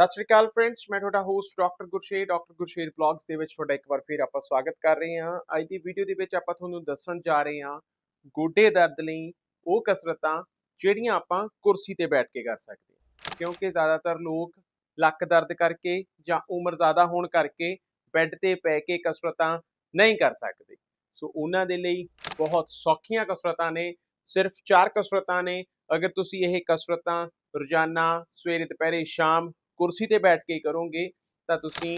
ਸਤਿ ਸ਼੍ਰੀ ਅਕਾਲ ਫਰੈਂਡਸ ਮੈਂ ਤੁਹਾਡਾ host doctor Gursher doctor Gursher blogs ਦੇ ਵਿੱਚ ਤੁਹਾਡਾ ਇੱਕ ਵਾਰ ਫਿਰ ਆਪਾਂ ਸਵਾਗਤ ਕਰ ਰਹੇ ਹਾਂ। ਅੱਜ ਦੀ ਵੀਡੀਓ ਦੇ ਵਿੱਚ ਆਪਾਂ ਤੁਹਾਨੂੰ ਦੱਸਣ ਜਾ ਰਹੇ ਹਾਂ ਗੋਡੇ ਦਰਦ ਲਈ ਉਹ ਕਸਰਤਾਂ ਜਿਹੜੀਆਂ ਆਪਾਂ ਕੁਰਸੀ ਤੇ ਬੈਠ ਕੇ ਕਰ ਸਕਦੇ ਹਾਂ। ਕਿਉਂਕਿ ਜ਼ਿਆਦਾਤਰ ਲੋਕ ਲੱਕ ਦਰਦ ਕਰਕੇ ਜਾਂ ਉਮਰ ਜ਼ਿਆਦਾ ਹੋਣ ਕਰਕੇ ਬੈੱਡ ਤੇ ਪੈ ਕੇ ਕਸਰਤਾਂ ਨਹੀਂ ਕਰ ਸਕਦੇ। ਸੋ ਉਹਨਾਂ ਦੇ ਲਈ ਬਹੁਤ ਸੌਖੀਆਂ ਕਸਰਤਾਂ ਨੇ, ਸਿਰਫ ਚਾਰ ਕਸਰਤਾਂ ਨੇ। ਅਗਰ ਤੁਸੀਂ ਇਹ ਕਸਰਤਾਂ ਰੋਜ਼ਾਨਾ ਸਵੇਰੇ, ਦੁਪਹਿਰੇ, ਸ਼ਾਮ ਕੁਰਸੀ ਤੇ ਬੈਠ ਕੇ ਕਰੋਗੇ, ਤਾਂ ਤੁਸੀਂ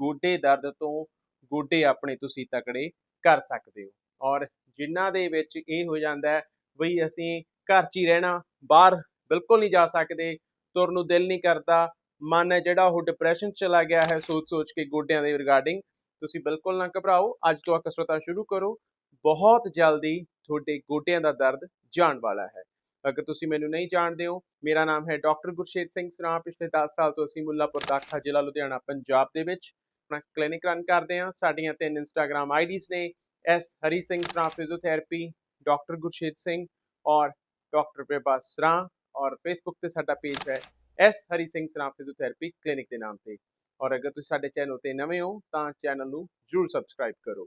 ਗੋਡੇ ਦਰਦ ਤੋਂ ਗੋਡੇ ਆਪਣੇ ਤੁਸੀਂ ਤਕੜੇ ਕਰ ਸਕਦੇ ਹੋ। ਔਰ ਜਿਨ੍ਹਾਂ ਦੇ ਵਿੱਚ ਇਹ ਹੋ ਜਾਂਦਾ ਹੈ, ਬਈ ਅਸੀਂ ਘਰ 'ਚ ਹੀ ਰਹਿਣਾ, ਬਾਹਰ ਬਿਲਕੁਲ ਨਹੀਂ ਜਾ ਸਕਦੇ ਤੁਰਨ ਨੂੰ ਦਿਲ ਨਹੀਂ ਕਰਦਾ, ਮਨ ਹੈ ਜਿਹੜਾ ਉਹ ਡਿਪਰੈਸ਼ਨ 'ਚ ਚਲਾ ਗਿਆ ਹੈ ਸੋਚ-ਸੋਚ ਕੇ ਗੋਡਿਆਂ ਦੇ ਰਿਗਾਰਡਿੰਗ ਤੁਸੀਂ ਬਿਲਕੁਲ ਨਾ ਘਬਰਾਓ, ਅੱਜ ਤੋਂ ਆ ਕਸਰਤਾਂ ਸ਼ੁਰੂ ਕਰੋ। ਬਹੁਤ ਜਲਦੀ ਤੁਹਾਡੇ ਗੋਡਿਆਂ ਦਾ ਦਰਦ ਜਾਣ ਵਾਲਾ ਹੈ। ਅਗਰ ਤੁਸੀਂ ਮੈਨੂੰ ਨਹੀਂ ਜਾਣਦੇ ਹੋ, ਮੇਰਾ ਨਾਮ ਹੈ ਡਾਕਟਰ ਗੁਰਸ਼ੇਤ ਸਿੰਘ ਸਰਾਂ ਪਿਛਲੇ 10 ਸਾਲ ਤੋਂ ਅਸੀਂ ਮੁੱਲਾਪੁਰ ਦਾਖਾ ਜ਼ਿਲ੍ਹਾ ਲੁਧਿਆਣਾ, ਪੰਜਾਬ ਦੇ ਵਿੱਚ ਆਪਣਾ ਕਲੀਨਿਕ ਰਨ ਕਰਦੇ ਹਾਂ। ਸਾਡੀਆਂ ਤਿੰਨ ਇੰਸਟਾਗ੍ਰam ਆਈਡੀਜ਼ ਨੇ S Hari Singh Sran physiotherapy doctor Gurshet Singh ਔਰ ਡਾਕਟਰ ਪ੍ਰਭਾ ਸਰਾਂ ਔਰ ਫੇਸਬੁੱਕ ਤੇ ਸਾਡਾ ਪੇਜ ਹੈ S Hari Singh Sran physiotherapy clinic ਦੇ ਨਾਮ ਤੇ। ਔਰ ਅਗਰ ਤੁਸੀਂ ਸਾਡੇ ਚੈਨਲ ਤੇ ਨਵੇਂ ਹੋ, ਤਾਂ ਚੈਨਲ ਨੂੰ ਜਰੂਰ ਸਬਸਕ੍ਰਾਈਬ ਕਰੋ।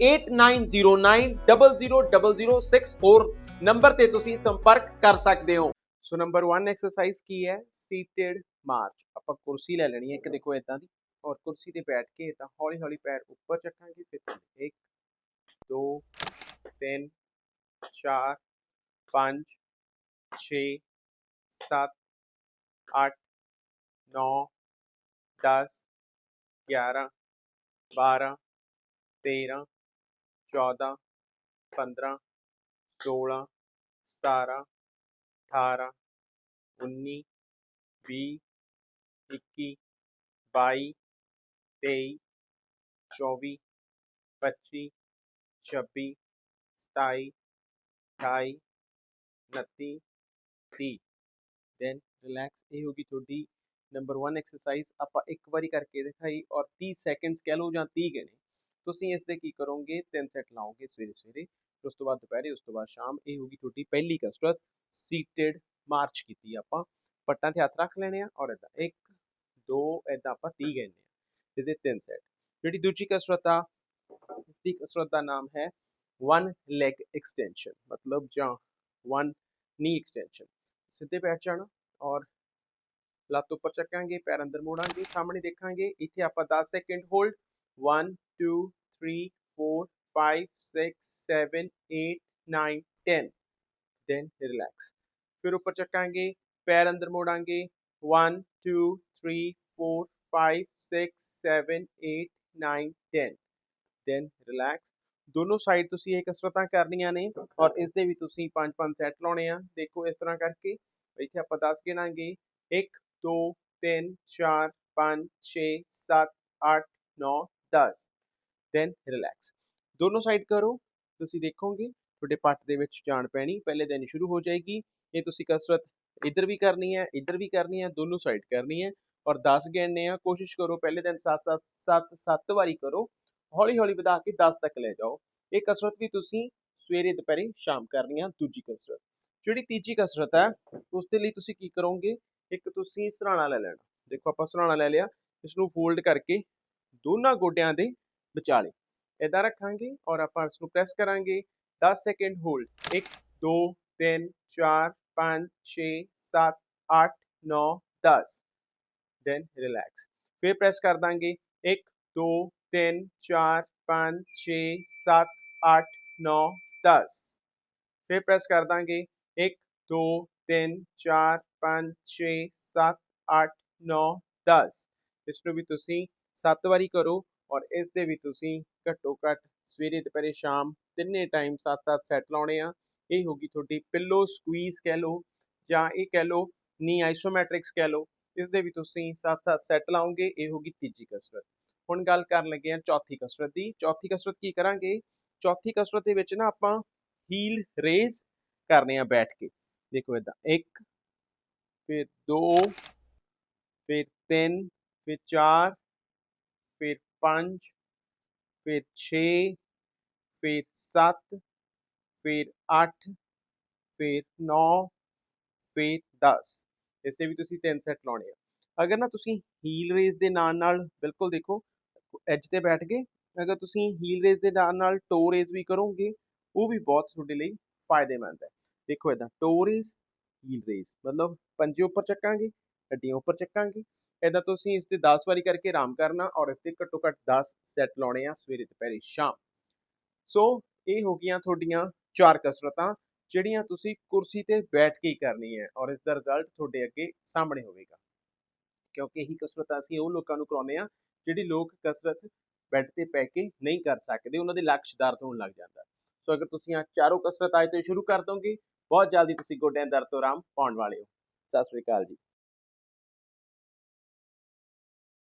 8909000064 ਨੰਬਰ ਤੇ ਤੁਸੀਂ ਸੰਪਰਕ ਕਰ ਸਕਦੇ ਹੋ। ਸੋ ਨੰਬਰ 1 ਐਕਸਰਸਾਈਜ਼ ਕੀ ਹੈ? ਸੀਟਡ ਮਾਰਚ ਆਪਾਂ ਕੁਰਸੀ ਲੈ ਲੈਣੀ ਹੈ ਇੱਕ, ਦੇਖੋ ਇਦਾਂ ਦੀ। ਔਰ ਕੁਰਸੀ ਤੇ ਬੈਠ ਕੇ ਤਾਂ ਹੌਲੀ ਹੌਲੀ ਪੈਰ ਉੱਪਰ ਚੱਕਾਂਗੇ, ਫਿਰ ਥੱਲੇ 1 2 3 4 5 6 7 8 9 10 11 12 13 14 15 16 17 18 19 20 21 22 23 24 25 26 27 28 29 30 ਦੈਨ ਰਿਲੈਕਸ ਇਹ ਹੋਗੀ ਤੁਹਾਡੀ ਨੰਬਰ 1 ਐਕਸਰਸਾਈਜ਼ ਆਪਾਂ ਇੱਕ ਵਾਰੀ ਕਰਕੇ ਦਿਖਾਈ ਔਰ 30 ਸੈਕਿੰਡਸ ਕਹਿ ਲਓ ਜਾਂ 30 ਗਏ ਤੁਸੀਂ ਇਸ ਦੇ ਕੀ ਕਰੋਗੇ? ਤਿੰਨ ਸੈਟ ਲਾਓਗੇ ਸਵੇਰੇ ਸਵੇਰੇ ਉਸ ਤੋਂ ਬਾਅਦ ਦੁਪਹਿਰੇ, ਉਸ ਤੋਂ ਬਾਅਦ ਸ਼ਾਮ, ਇਹ ਹੋਗੀ ਤੁਹਾਡੀ ਪਹਿਲੀ ਕਸਰਤ ਸੀਟਡ ਮਾਰਚ ਕੀਤੀ ਆਪਾਂ। ਪੱਟਾਂ ਤੇ ਹੱਥ ਰੱਖ ਲੈਣੇ ਆ ਔਰ ਇਦਾਂ 1 2 ਇਦਾਂ ਆਪਾਂ 30 ਗਏ ਨੇ ਇਹਦੇ ਤਿੰਨ ਸੈਟ। ਜਿਹੜੀ ਦੂਜੀ ਕਸਰਤ ਆ ਇਸ ਦੀ ਕਸਰਤ ਦਾ ਨਾਮ ਹੈ ਵਨ ਲੈਗ ਐਕਸਟੈਂਸ਼ਨ ਮਤਲਬ ਜਾਂ ਵਨ ਨੀ ਐਕਸਟੈਂਸ਼ਨ ਸਿੱਧੇ ਬੈਠ ਜਾਣਾ ਔਰ ਲੱਤ ਉੱਪਰ ਚੱਕਾਂਗੇ, ਪੈਰ ਅੰਦਰ ਮੋੜਾਂਗੇ, ਸਾਹਮਣੇ ਦੇਖਾਂਗੇ, ਇੱਥੇ ਆਪਾਂ 10 ਸੈਕਿੰਡ ਹੋਲਡ 1 2 3 4 5 6 7 8 9 10 then relax ਫਿਰ ਉੱਪਰ ਚੱਕਾਂਗੇ ਪੈਰ ਅੰਦਰ ਮੋੜਾਂਗੇ 1 2 3 4 5 6 7 8 9 10 then relax ਦੋਨੋਂ ਸਾਈਡ ਤੁਸੀਂ ਇਹ ਕਸਰਤਾਂ ਕਰਨੀਆਂ ਨੇ ਔਰ ਇਸ ਦੇ ਵੀ ਤੁਸੀਂ 5-5 ਸੈੱਟ ਲਾਉਣੇ ਆ ਦੇਖੋ ਇਸ ਤਰ੍ਹਾਂ ਕਰਕੇ ਇੱਥੇ ਆਪਾਂ 10 ਗਿਣਾਂਗੇ 1 2 3 4 5 6 7 8 9 10 then relax. ਦੋਨੋਂ ਸਾਈਡ ਕਰੋ, ਤੁਸੀਂ ਦੇਖੋਗੇ, ਤੁਹਾਡੇ ਪੱਟ ਦੇ ਵਿੱਚ ਜਾਣ ਪੈਣੀ, ਪਹਿਲੇ ਦਿਨ ਸ਼ੁਰੂ ਹੋ ਜਾਏਗੀ, ਇਹ ਤੁਸੀਂ ਕਸਰਤ ਇੱਧਰ ਵੀ ਕਰਨੀ ਹੈ, ਇੱਧਰ ਵੀ ਕਰਨੀ ਹੈ, ਦੋਨੋਂ ਸਾਈਡ ਕਰਨੀ ਹੈ, ਔਰ 10 ਗਿਣਨੇ ਆ, ਕੋਸ਼ਿਸ਼ ਕਰੋ ਪਹਿਲੇ ਦਿਨ 7 7 7 ਵਾਰੀ ਕਰੋ ਹੌਲੀ ਹੌਲੀ ਵਧਾ ਕੇ 10 ਤੱਕ ਲੈ ਜਾਓ। ਇਹ ਕਸਰਤ ਵੀ ਤੁਸੀਂ ਸਵੇਰੇ, ਦੁਪਹਿਰੇ, ਸ਼ਾਮ ਕਰਨੀ ਆ, ਦੂਜੀ ਕਸਰਤ। ਜਿਹੜੀ ਤੀਜੀ ਕਸਰਤ ਹੈ ਉਸ ਦੇ ਲਈ ਤੁਸੀਂ ਕੀ ਕਰੋਗੇ, ਇੱਕ ਤੁਸੀਂ ਸਰਾਣਾ ਲੈ ਲੈਣਾ। ਦੇਖੋ ਆਪਾਂ ਸਰਾਣਾ ਲੈ ਲਿਆ ਇਸ ਨੂੰ ਫੋਲਡ ਕਰਕੇ ਦੋਨਾਂ ਗੋਡਿਆਂ ਦੇ ਵਿਚਾਲੇ ਇਦਾਂ ਰੱਖਾਂਗੇ ਔਰ ਆਪਾਂ ਇਸ ਨੂੰ ਪ੍ਰੈਸ ਕਰਾਂਗੇ 10 ਸੈਕਿੰਡ ਹੋਲਡ 1 2 3 4 5 6 7 8 9 10 ਦੈਨ ਰਿਲੈਕਸ ਫਿਰ ਪ੍ਰੈਸ ਕਰ ਦਾਂਗੇ 1 2 3 4 5 6 7 8 9 10 ਫਿਰ ਪ੍ਰੈਸ ਕਰ ਦਾਂਗੇ 1 2 3 4 5 6 7 8 9 10 ਇਸ ਨੂੰ ਵੀ ਤੁਸੀਂ ਸੱਤ ਵਾਰੀ ਕਰੋ ਔਰ ਇਸ ਦੇ ਵੀ ਤੁਸੀਂ ਘੱਟੋ ਘੱਟ ਸਵੇਰੇ, ਦੁਪਹਿਰੇ, ਸ਼ਾਮ ਤਿੰਨੇ ਟਾਈਮ 7-7 ਸੈੱਟ ਲਾਉਣੇ ਆ। ਇਹ ਹੋਗੀ ਤੁਹਾਡੀ ਪਿੱਲੋ ਸਕਵੀਜ਼ ਕਹਿ ਲਓ ਜਾਂ ਇਹ ਕਹਿ ਲਓ ਨੀ ਆਈਸੋਮੈਟ੍ਰਿਕਸ ਕਹਿ ਲਓ, ਇਸ ਦੇ ਵੀ ਤੁਸੀਂ 7-7 ਸੈੱਟ ਲਾਓਗੇ, ਇਹ ਹੋਗੀ ਤੀਜੀ ਕਸਰਤ। ਹੁਣ ਗੱਲ ਕਰਨ ਲੱਗੇ ਹਾਂ ਚੌਥੀ ਕਸਰਤ ਦੀ। ਚੌਥੀ ਕਸਰਤ ਕੀ ਕਰਾਂਗੇ? ਚੌਥੀ ਕਸਰਤ ਦੇ ਵਿੱਚ ਨਾ ਆਪਾਂ ਹੀਲ ਰੇਜ਼ ਕਰਨੇ ਆ ਬੈਠ ਕੇ। ਦੇਖੋ ਇਦਾਂ 1 ਫਿਰ 2 ਫਿਰ 3 ਫਿਰ 4 ਫਿਰ 5 ਫਿਰ 6 ਫਿਰ 7 ਫਿਰ 8 ਫਿਰ 9 ਫਿਰ 10 ਇਸ ਤੇ ਵੀ ਤੁਸੀਂ ਤਿੰਨ ਸੈੱਟ ਲਾਉਣੇ ਆ ਅਗਰ ਨਾ ਤੁਸੀਂ ਹੀਲ ਰੇਜ਼ ਦੇ ਨਾਲ ਨਾਲ ਬਿਲਕੁਲ ਦੇਖੋ ਐਜ ਤੇ ਬੈਠ ਗਏ ਅਗਰ ਤੁਸੀਂ ਹੀਲ ਰੇਜ਼ ਦੇ ਨਾਲ ਨਾਲ ਟੋ ਰੇਜ਼ ਵੀ ਕਰੋਗੇ ਉਹ ਵੀ ਬਹੁਤ ਤੁਹਾਡੇ ਲਈ ਫਾਇਦੇਮੰਦ ਹੈ ਦੇਖੋ ਇਦਾਂ ਟੋ ਰੇਜ਼ ਹੀਲ ਰੇਜ਼ ਮਤਲਬ ਪੰਜੇ ਉੱਪਰ ਚੱਕਾਂਗੇ ਹੱਡੀਆਂ ਉੱਪਰ ਚੱਕਾਂਗੇ ਇਦਾਂ ਤੁਸੀਂ ਇਸ ਤੇ 10 ਵਾਰੀ ਕਰਕੇ ਆਰਾਮ ਕਰਨਾ ਔਰ ਇਸ ਤੇ ਘੱਟੋ ਘੱਟ 10 ਸੈੱਟ ਲਾਉਣੇ ਆ ਸਵੇਰੇ, ਦੁਪਹਿਰੇ, ਸ਼ਾਮ। ਸੋ ਇਹ ਹੋ ਗਈਆਂ ਤੁਹਾਡੀਆਂ ਚਾਰ ਕਸਰਤਾਂ, ਜਿਹੜੀਆਂ ਤੁਸੀਂ ਕੁਰਸੀ ਤੇ ਬੈਠ ਕੇ ਹੀ ਕਰਨੀ ਹੈ ਔਰ ਇਸ ਦਾ ਰਿਜ਼ਲਟ ਤੁਹਾਡੇ ਅੱਗੇ ਸਾਹਮਣੇ ਹੋਵੇਗਾ। ਕਿਉਂਕਿ ਇਹੀ ਕਸਰਤਾਂ ਅਸੀਂ ਉਹ ਲੋਕਾਂ ਨੂੰ ਕਰਾਉਂਦੇ ਆ ਜਿਹੜੀ ਲੋਕ ਕਸਰਤ ਬੈੱਡ ਤੇ ਪੈ ਕੇ ਨਹੀਂ ਕਰ ਸਕਦੇ, ਉਹਨਾਂ ਦੇ ਲਕਸ਼ ਦਰਦ ਹੋਣ ਲੱਗ ਜਾਂਦਾ। ਸੋ ਅਗਰ ਤੁਸੀਂ ਆ ਚਾਰੋਂ ਕਸਰਤ ਅੱਜ ਤੋਂ ਸ਼ੁਰੂ ਕਰ ਦੋਗੇ, ਬਹੁਤ ਜਲਦੀ ਤੁਸੀਂ ਗੋਡਿਆਂ ਦਰਦ ਤੋਂ ਆਰਾਮ ਪਾਉਣ ਵਾਲੇ ਹੋ। ਸਤਿ ਸ੍ਰੀ ਅਕਾਲ ਜੀ।